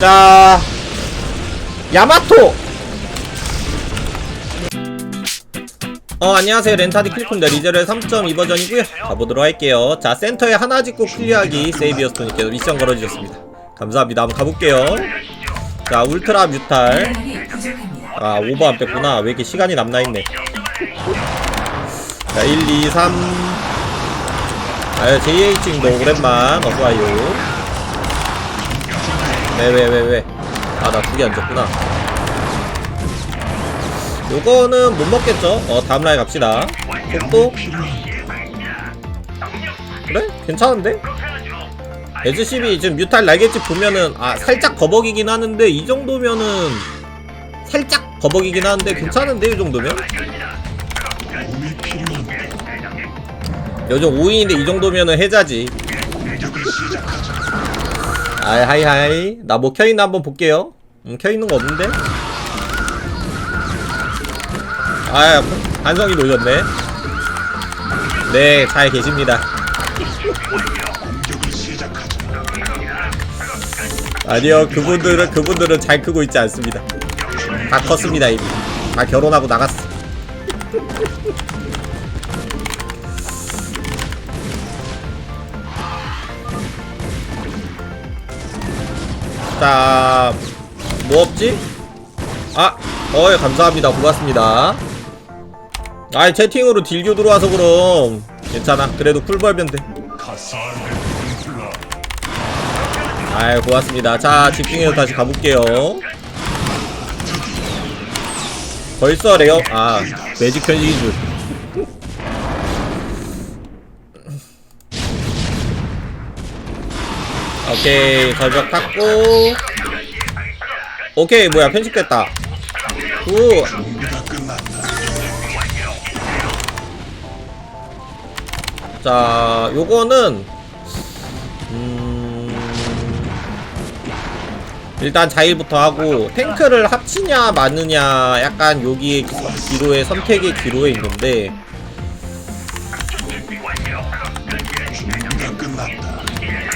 자 야마토. 어 안녕하세요. 렌타디 킬콘다 리제르의 3.2 버전이고요 가보도록 할게요. 자 센터에 하나 짓고 클리어하기 세이비어스톤님께서 미션 걸어주셨습니다. 감사합니다. 한번 가볼게요. 자 울트라 뮤탈. 아 오버 안 뺐구나. 왜 이렇게 시간이 남나있네. 자 1, 2, 3 아유 JH님도 오랜만. 어서와요 왜 왜 왜 왜? 아 나 두 개 안 줬구나. 요거는 못 먹겠죠? 어 다음 라인 갑시다. 속도 그래? 괜찮은데? SCB 지금 뮤탈 날개짓 보면은 아 살짝 버벅이긴 하는데 이 정도면은 살짝 버벅이긴 하는데 괜찮은데 이 정도면? 요즘 5인인데 이 정도면은 해자지. 아이 하이 하이. 나 뭐 켜있나 한번 볼게요. 음 켜있는 거 없는데? 아야 한성이 놓으셨네. 네잘 계십니다. 아니요 그분들은 그분들은 잘 크고 있지 않습니다. 다 컸습니다 이미. 다 결혼하고 나갔어 자, 뭐 없지? 아, 어이, 감사합니다. 고맙습니다. 아이, 채팅으로 딜교 들어와서 그럼. 괜찮아. 그래도 쿨 벌면 돼. 아이, 고맙습니다. 자, 집중해서 다시 가볼게요. 벌써 레어, 아, 매직 편식인 줄. 오케이 절벽 탔고. 오케이 뭐야 편집됐다. 굿. 자, 요거는 음... 일단 자일부터 하고 탱크를 합치냐 마느냐 약간 여기에 기- 기로에 선택의 기로에 있는데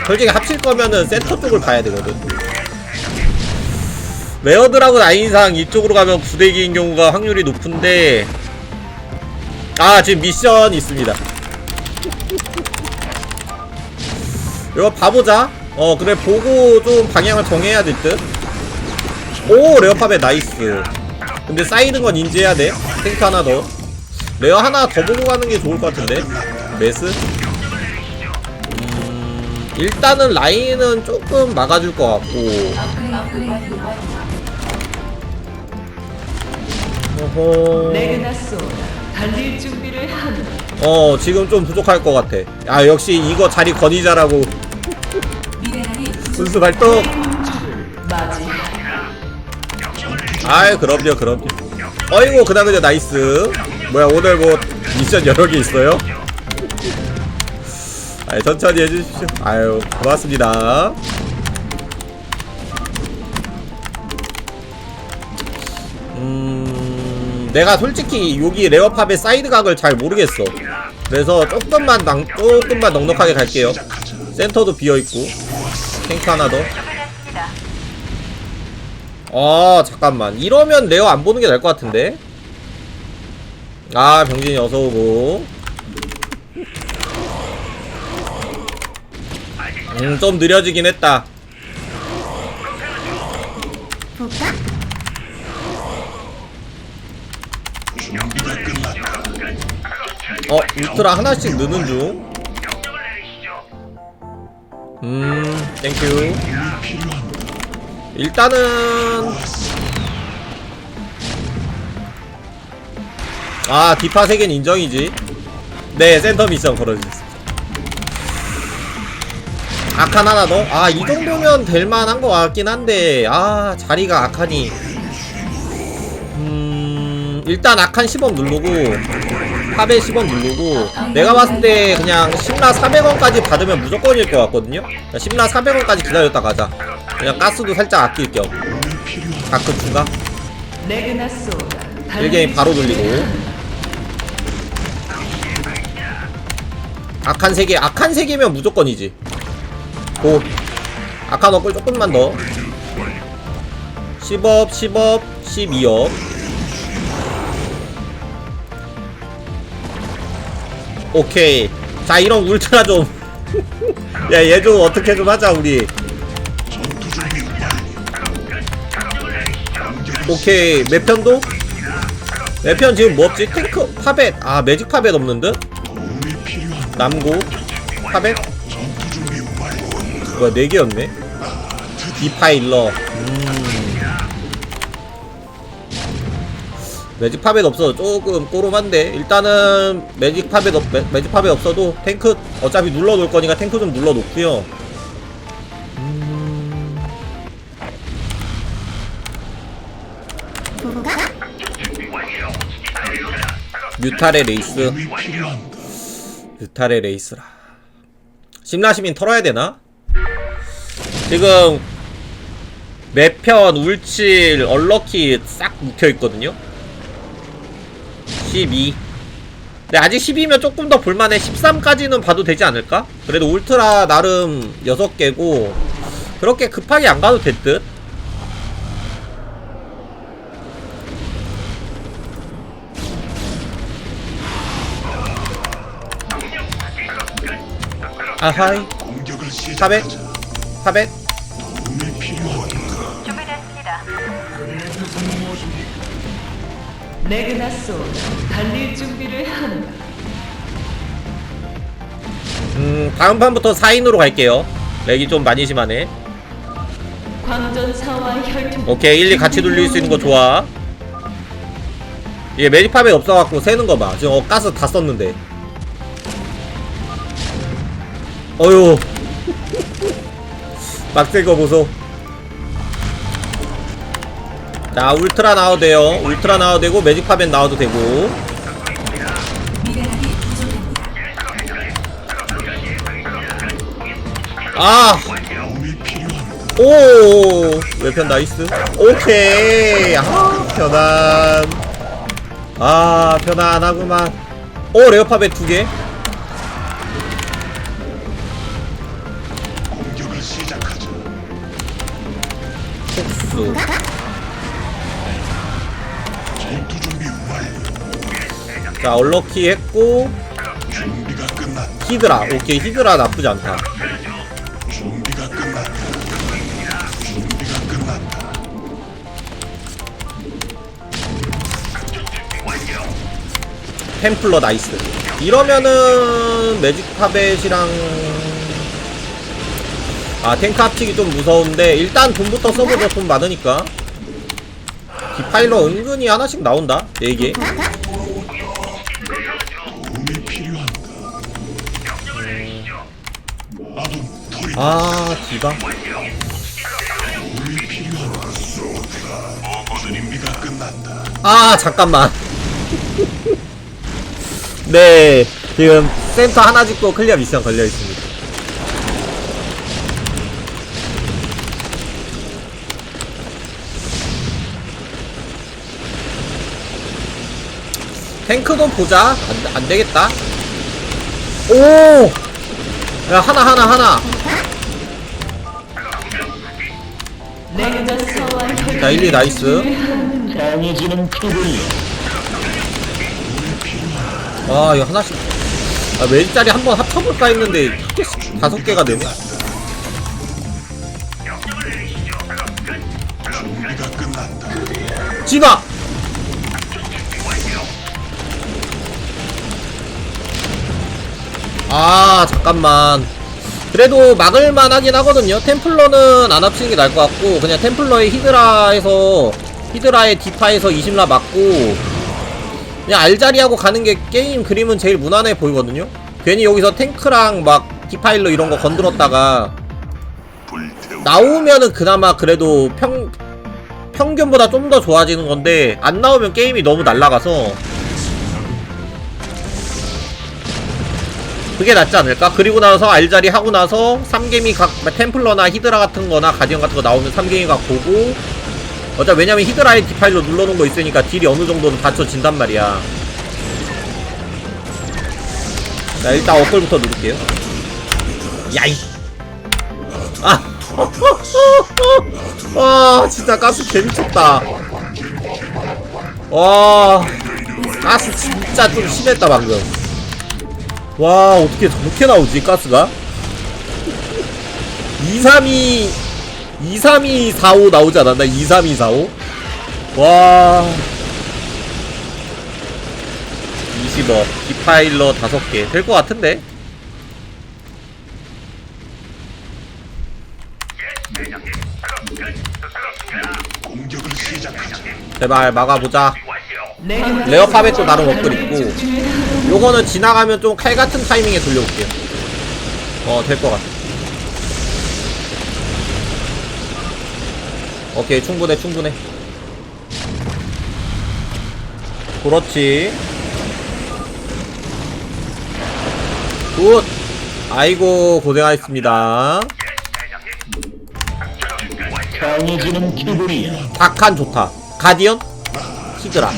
솔직히 합칠 거면은 센터 쪽을 봐야 되거든. 레어드라고 이상 이쪽으로 가면 부대기인 경우가 확률이 높은데 아 지금 미션 있습니다. 이거 봐보자. 어 그래 보고 좀 방향을 정해야 될 듯. 오 레어팝에 나이스. 근데 쌓이는 건 인지해야 돼. 탱크 하나 더. 레어 하나 더 보고 가는 게 좋을 것 같은데. 메스. 일단은 라인은 조금 막아줄 것 같고. 어허. 달릴 준비를. 어 지금 좀 부족할 것 같아. 아 역시 이거 자리 건의자라고. 순수 발동. 아이 그럼요 그럼요. 어이구 그다 그냥 나이스. 뭐야 오늘 뭐 미션 여러 개 있어요? 아 천천히 해주십시오. 아유 고맙습니다. 음 내가 솔직히 여기 레어팝의 사이드 각을 잘 모르겠어. 그래서 조금만 낭, 조금만 넉넉하게 갈게요. 센터도 비어있고. 탱크 하나 더. 아 잠깐만. 이러면 레어 안 보는 게 나을 것 같은데? 아 병진이 어서오고 음 좀 느려지긴 했다. 어 울트라 하나씩 느는 중. 음, 땡큐. 일단은 아 디파 세계는 인정이지. 네 센터 미션 걸어주 아칸 하나 더? 아 이 정도면 될만한 것 같긴 한데. 아 자리가 아칸이 음 일단 아칸 10원 누르고 팝에 10원 누르고 내가 봤을 때 그냥 심라 400원까지 받으면 무조건일 것 같거든요? 심라 400원까지 기다렸다 가자. 그냥 가스도 살짝 아낄 겸. 다크 추가? 레그나소 1게임 바로 돌리고. 악한 세개 악한 세개면 무조건이지 고 악한 어글 조금만 더 10업 10업 12업 오케이 자 이런 울트라 좀 야 얘 좀 어떻게 좀 하자 우리 오케이 매편도? 매편 지금 뭐 없지? 탱크 파벳 아 매직 파벳 없는 듯? 남고 파벳? 뭐야 4개였네. 디파일러 음. 매직 파벳 없어도 조금 꼬름한데 일단은 매직 파벳 없, 매, 매직 파벳 없어도 탱크 어차피 눌러 놓을 거니까 탱크 좀 눌러 놓고요. 뮤탈의 레이스. 뮤탈의 레이스라. 심라시민 털어야 되나? 지금 매편, 울칠, 얼럭키 싹 묵혀있거든요? 12 근데 아직 12면 조금 더 볼만해. 13까지는 봐도 되지 않을까? 그래도 울트라 나름 6개고 그렇게 급하게 안 가도 될듯? 아하이. 공격을 400 시작하자. 400 레그나소 달릴 준비를 한다. 음 다음 판부터 4인으로 갈게요. 렉이 좀 많이 심하네. 광전사와 혈통. 오케이 1, 2 같이 돌릴 수 있는 거 좋아. 얘 매직팝에 없어갖고 새는 거봐. 지금 어 가스 다 썼는데. 어휴. 막새 거 보소 자 울트라 나와도 돼요. 울트라 나와도 되고 매직팝엔 나와도 되고. 아. 오! 외편 나이스. 오케이. 아 편안. 아 편안하구만. 오 레어팝에 두 개. 공격을 시작하자. 촉수 자 얼럭키 했고. 히드라. 오케이 히드라 나쁘지 않다. 템플러 나이스. 이러면은 매직 파벳이랑 아 탱크 합치기 좀 무서운데 일단 돈부터 써보자 돈 많으니까. 디파일러 은근히 하나씩 나온다. 4개 아 디바. 아 잠깐만. 네 지금 센터 하나 짓고 클리어 미션 걸려 있습니다. 탱크도 보자. 안, 안 되겠다. 오 야 하나 하나 하나 자 1, 2 나이스. 강해지는 아 이거 하나씩. 아 왼짜리 한번 합쳐볼까 했는데 다섯 개가 되네. 진화! 아 잠깐만 그래도 막을만 하긴 하거든요 템플러는 안 합치는 게 나을 것 같고 그냥 템플러의 히드라에서 히드라의 디파에서 20라 맞고 그냥 알자리하고 가는 게 게임 그림은 제일 무난해 보이거든요 괜히 여기서 탱크랑 막 디파일러 이런 거 건드렸다가. 나오면은 그나마 그래도 평 평균보다 좀 더 좋아지는 건데 안 나오면 게임이 너무 날라가서 그게 낫지 않을까? 그리고 나서 알자리 하고 나서 3개미 각 템플러나 히드라 같은 거나 가디언 같은 거 나오면 3개미 각 보고 어차피 왜냐면 히드라의 디파일로 눌러놓은 거 있으니까 딜이 어느 정도는 받쳐진단 말이야. 자 일단 어플부터 누를게요. 야이! 아! 와 진짜 가스 개미쳤다. 와 가스 진짜 좀 심했다 방금 와 어떻게 저렇게 나오지 가스가? 232 23245 나오지 않았나? 23245 와. 20억 디파일러 5개. 될 것 같은데. 제발 막아보자. 레어 파벳도 나름 업글 있고 요거는 지나가면 좀 칼 같은 타이밍에 돌려볼게요. 어 될 것 같아. 오케이 충분해 충분해. 그렇지. 굿! 아이고 고생하셨습니다. 강해지는 기분이야. 박한 좋다. 가디언? 히드라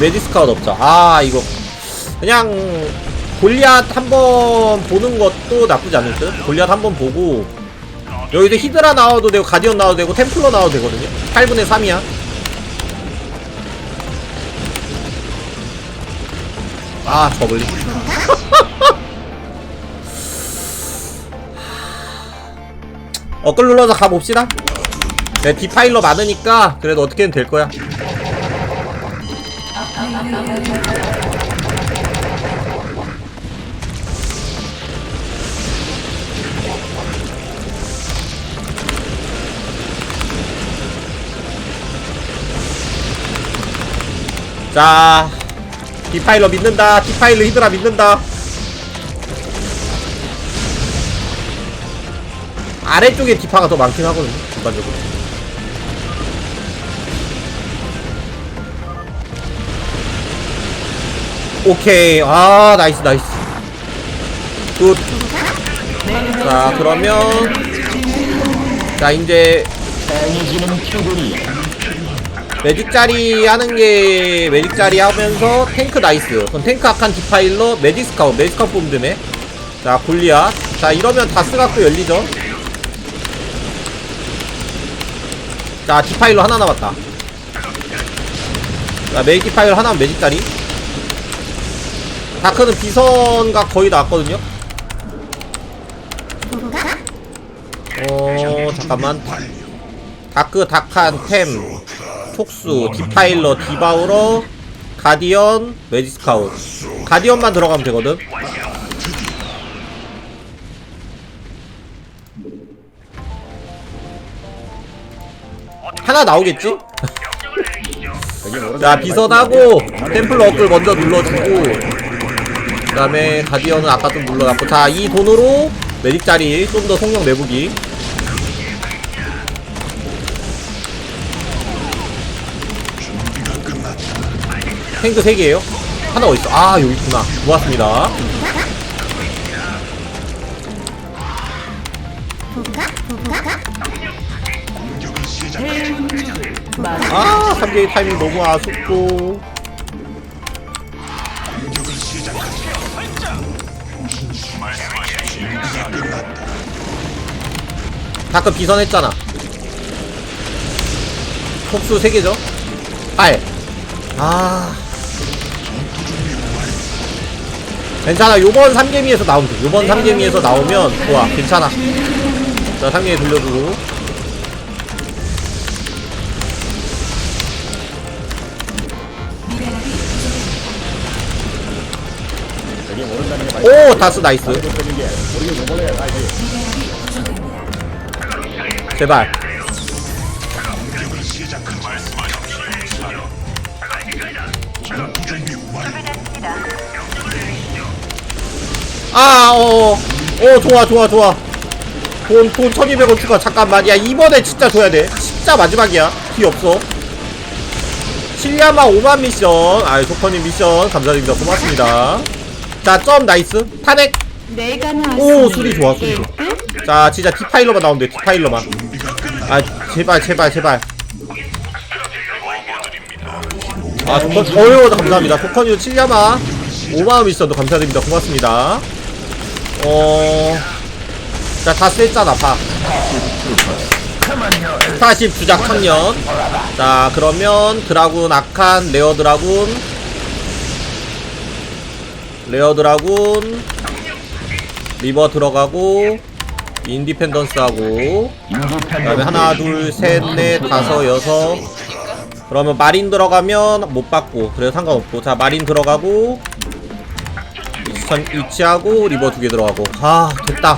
메디스카웃 없자 아 이거. 그냥 골리앗 한번 보는 것도 나쁘지 않을 듯. 골리앗 한번 보고 여기서 히드라 나와도 되고 가디언 나와도 되고 템플러 나와도 되거든요. 8분의 3이야. 아 저글링 어끌 눌러서 가봅시다. 네 디파일러 많으니까 그래도 어떻게든 될 거야 자 디파일러 믿는다. 디파일러 히드라 믿는다. 아래쪽에 디파가 더 많긴 하거든요 일반적으로 오케이 아 나이스 나이스 굿자 그러면 자 이제 강해지는 기분이야. 매직 자리 하는 게 매직 자리 하면서 탱크 나이스. 그럼 탱크 악한 디파일러 매직 스카웃 매직 스카웃 뽑으면. 자 골리앗. 자 이러면 다스각도 열리죠. 자 디파일러 하나 남았다. 자 매직 디파일러 하나면 매직 자리. 다크는 비선각 거의 나왔거든요. 어 잠깐만. 다크 다칸 템 톡수 디파일러 디바우러 가디언 매지스카웃 가디언만 들어가면 되거든 하나 나오겠지? 자 비선하고 템플러 업글 먼저 눌러주고 그 다음에 가디언은 아까 좀 눌러놨고. 자 이 돈으로 자리 좀더 준비가 끝났다. 탱크 3개에요? 하나 어딨어? 아 여기 있구나. 고맙습니다. 아 3개의 타이밍 너무 아쉽고 다크 비선했잖아. 톡수 3개죠? 8 아. 괜찮아. 요번 3개미에서 나오면 돼 요번 3개미에서 나오면 좋아. 괜찮아. 자 3개미 돌려주고. 오 다스 나이스 제발. 아, 어, 어, 어, 좋아, 좋아, 좋아. 돈, 돈 1200원 추가. 잠깐만. 야, 이번에 진짜 줘야 돼. 진짜 마지막이야. 뒤 없어. 실리아마 5만 미션. 아이, 소퍼님 미션. 감사드립니다. 고맙습니다. 자, 점 나이스. 탄핵. 오, 수리 좋아, 수리 좋아. 자, 진짜 디파일러만 나오면 돼. 디파일러만. 아, 제발, 제발, 제발. 아 토컨 어유 감사합니다. 토컨유 7야마. 5마음 있어도 감사드립니다. 고맙습니다. 어자다 셌잖아 봐 스타십 주작 청년. 자 그러면 드라군 아칸 레어 드라군. 레어 드라군. 리버 들어가고 인디펜던스 하고 그 다음에 하나 둘셋넷 다섯 여섯. 그러면 마린 들어가면 못 받고 그래도 상관없고. 자 마린 들어가고 위치, 위치하고 리버 두 개 들어가고. 아 됐다.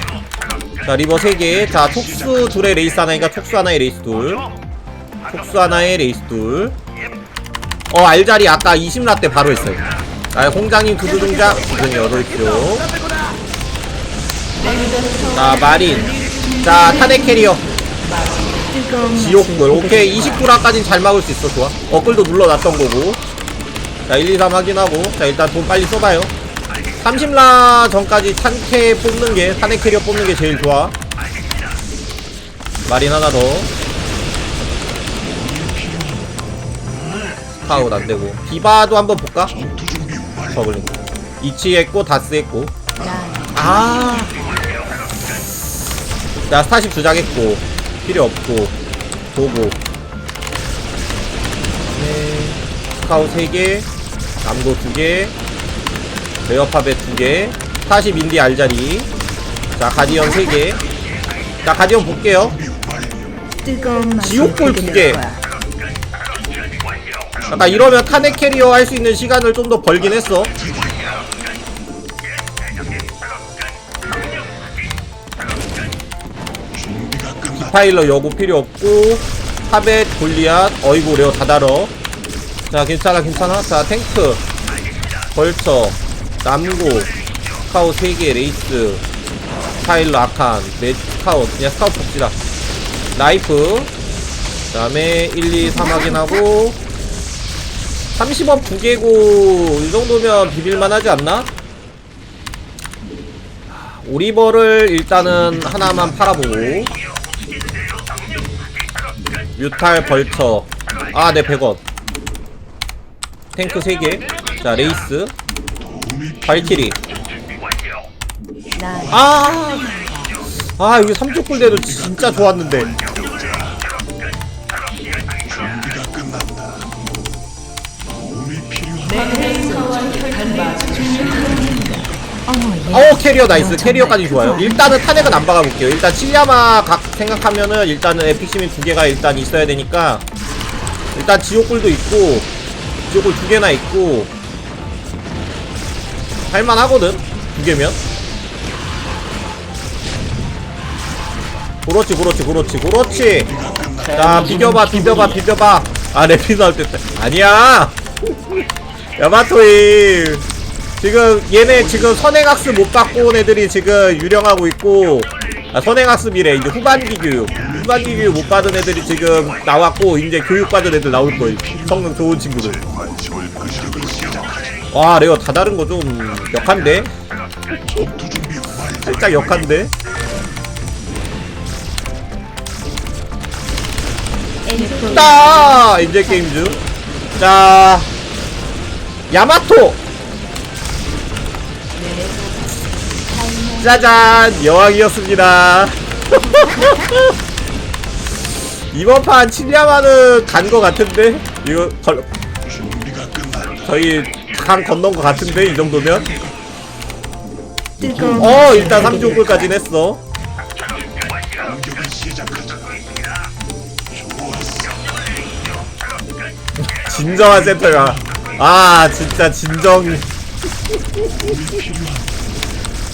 자 리버 3개. 자 톡수 둘에 레이스 하나니까 톡수 하나에 레이스 둘. 톡수 하나에 레이스 둘어 알자리 아까 20라 때 바로 했어요. 자 홍장님 두두 등장. 지금 열어있죠 자 마린. 자 타넥 캐리어. 지옥불 오케이 29라까진 잘 막을 수 있어 좋아. 어글도 눌러놨던 거고. 자 1, 2, 3 확인하고. 자 일단 돈 빨리 써봐요. 30라 전까지 탄캐 뽑는 게 탄핵 캐리어 뽑는 게 제일 좋아. 마린 하나 더. 스카웃 안되고. 디바도 한번 볼까? 저글링. 이치 했고 다스 했고. 아. 자, 스타십 주작했고, 필요 없고, 보고. 네. 스카우 3개, 남도 2개, 레어팝에 2개, 스타십 인디 알자리. 자, 가디언 3개. 자, 가디언 볼게요. 뜨거운 맛을 지옥불 두 개. 보여드릴 거야. 약간 이러면 타넥 캐리어 할 수 있는 시간을 좀 더 벌긴 했어. 파일러 여고 필요 없고 하벳 골리앗 어이구 레어 다 달어. 자 괜찮아 괜찮아. 자 탱크. 벌처 남고 스카우 3개 레이스. 파일러 아칸 네 스카우 그냥 스카우 봅시다. 라이프. 그 다음에 1, 2, 3 확인하고. 30원 2개고 이 정도면 비빌만 하지 않나? 오리버를 일단은 하나만 팔아보고 뮤탈 벌처 아네 100원. 탱크 3개. 자 레이스. 발키리. 난 아! 아 여기 3쪽 꿀대도 진짜 좋았는데 어 캐리어 나이스. 캐리어까지 좋아요. 일단은 탄핵은 안 박아볼게요. 일단 칠야마 각 생각하면은 일단은 에픽 시민 두 개가 일단 있어야 되니까 일단 지옥불도 있고 지옥불 두 개나 있고 할만하거든 두 개면. 그렇지 그렇지 그렇지 그렇지. 자 비벼봐 비벼봐 비벼봐. 아 래피 나올 때 아니야. 야마토이 지금 얘네 지금 선행학습 못 받고 온 애들이 지금 유령하고 있고 아, 선행학습이래. 이제 후반기 교육. 후반기 교육 못 받은 애들이 지금 나왔고 이제 교육 받은 애들 나올 거예요. 성능 좋은 친구들. 와 레어 다 다른 거 좀 역한데. 살짝 역한데? 따 이제 게임 중자 야마토 짜잔! 여왕이었습니다. 이번 판 칠야마는 간 거 같은데? 이거 걸. 저희 강 건넌 거 같은데? 이 정도면? 어 일단 보여드릴 3조골까진 했어. 진정한 센터가 아 진짜 진정.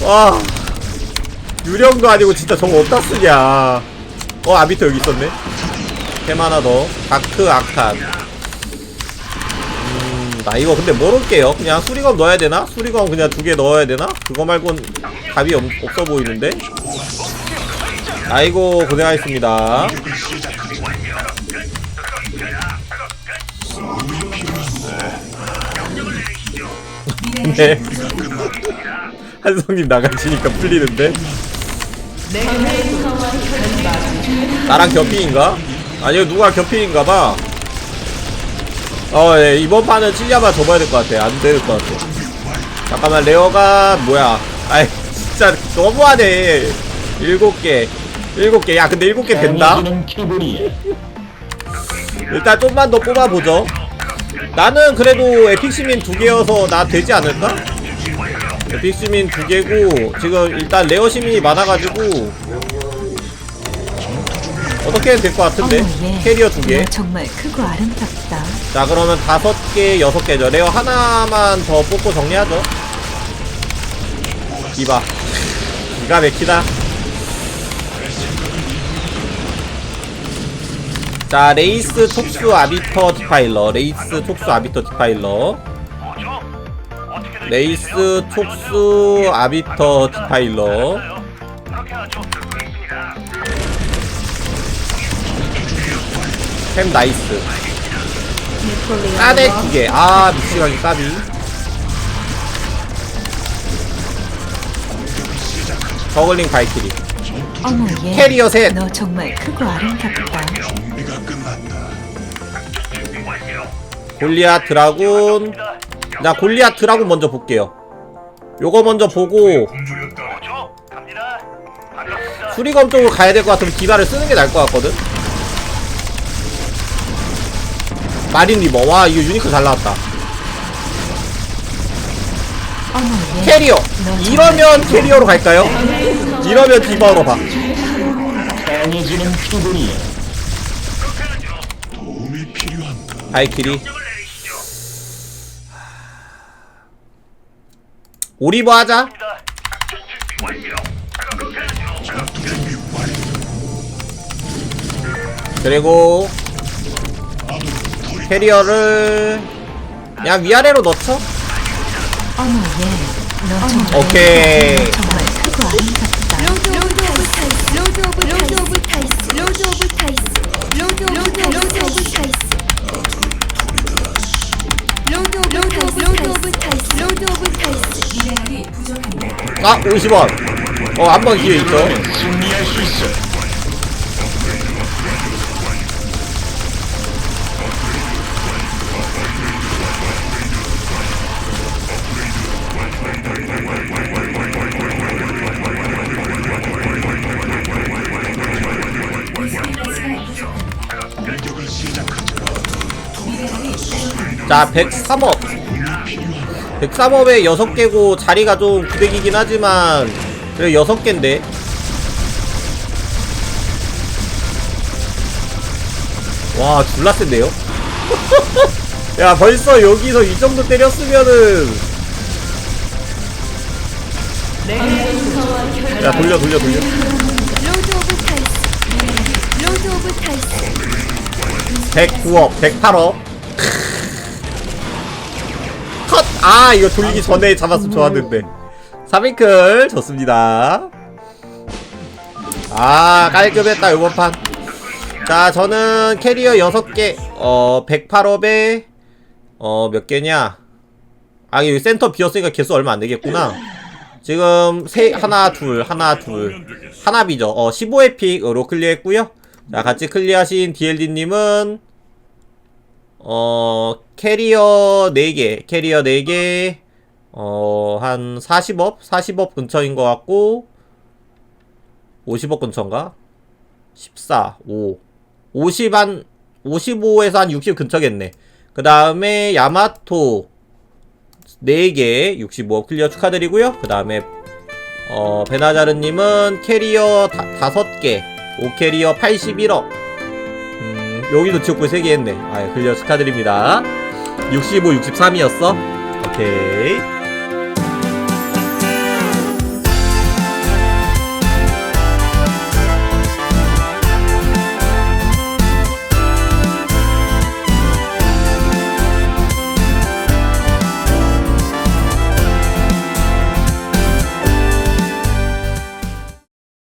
와 유령도 아니고 진짜 저거 어디다 쓰냐 어 아비터 여기 있었네 템 하나 더 다크 아칸 음나 이거 근데 뭘 올게요 그냥 수리검 넣어야 되나? 수리검 그냥 두 개 넣어야 되나? 그거 말곤 답이 없, 없어 보이는데 아이고 고생하셨습니다. 네. 한성님 나가시니까 풀리는데? 나랑 겹핑인가? 아니요 누가 겹핑인가봐 어, 예, 이번 판은 찔리아만 접어야 될 것 같아. 안 될 것 같아. 잠깐만, 레어가, 뭐야. 아이, 진짜 너무하네. 일곱 개. 일곱 개. 야, 근데 일곱 개 된다? 일단 좀만 더 뽑아보죠. 나는 그래도 에픽 시민 두 개여서 나 되지 않을까? 에픽 시민 두 개고, 지금 일단 레어 시민이 많아가지고, 어떻게 해도 될 것 같은데? 어머, 예. 캐리어 두 개. 너 정말 크고 아름답다. 자 그러면 다섯 개 여섯 개죠 레어 하나만 더 뽑고 정리하죠 이봐 기가 막히다 자 레이스 톡수 아비터 디파일러 레이스 톡수 아비터 디파일러 레이스 톡수 아비터 디파일러 템 나이스 까대 두개 아 미치광이 까비 저글링 발키리 어머 예. 캐리어 셋 너 정말 크고 아름답다. 준비가 끝났다. 골리앗 드라군 자 골리앗 드라군 먼저 볼게요 요거 먼저 보고 수리검 쪽으로 가야 될 것 같으면 디바를 쓰는 게 나을 것 같거든 마린 리버 와 이거 유니크 잘 나왔다. 캐리어 이러면 캐리어로 갈까요? 이러면 디바로 봐 강해지는. 도움이 필요한가? 발키리 오리버 하자 준비 완료. 그리고 캐리어를 그냥 위아래로 넣죠 어머 예. 너 정말 오케이. 정말. 아 50원 어 한 번 기회 있죠 승리할 수 있어. 공격을 시작하자. 자 103 업 103업에 6개고 자리가 좀 구백이긴 하지만 그래 6개인데 와 졸라 센데요? 야 벌써 여기서 이 정도 때렸으면은 야 돌려 돌려 돌려 로드 오브 타이스 로드 오브 타이스 109업 108업 컷! 아 이거 돌리기 전에 잡았으면 좋았는데. 3인클 좋습니다. 아 깔끔했다 요번 판 자 저는 캐리어 6개 어 108업에 어 몇 개냐? 아 여기 센터 비었으니까 개수 얼마 안 되겠구나. 지금 세 하나 둘 하나 둘. 하나 비죠. 어 15에픽으로 클리어했고요. 자 같이 클리어하신 DLD님은 어 캐리어 4개 캐리어 4개 어 한 40업? 40업 근처인 것 같고 50억 근처인가? 14 5 50 한 55에서 한 60 근처겠네. 그 다음에 야마토 4개 65억 클리어 축하드리고요. 그 다음에 어 베나자르님은 캐리어 다, 5개 5캐리어 81억. 음, 여기도 지옥불 3개 했네. 아 클리어 축하드립니다. 65, 63이었어? 오케이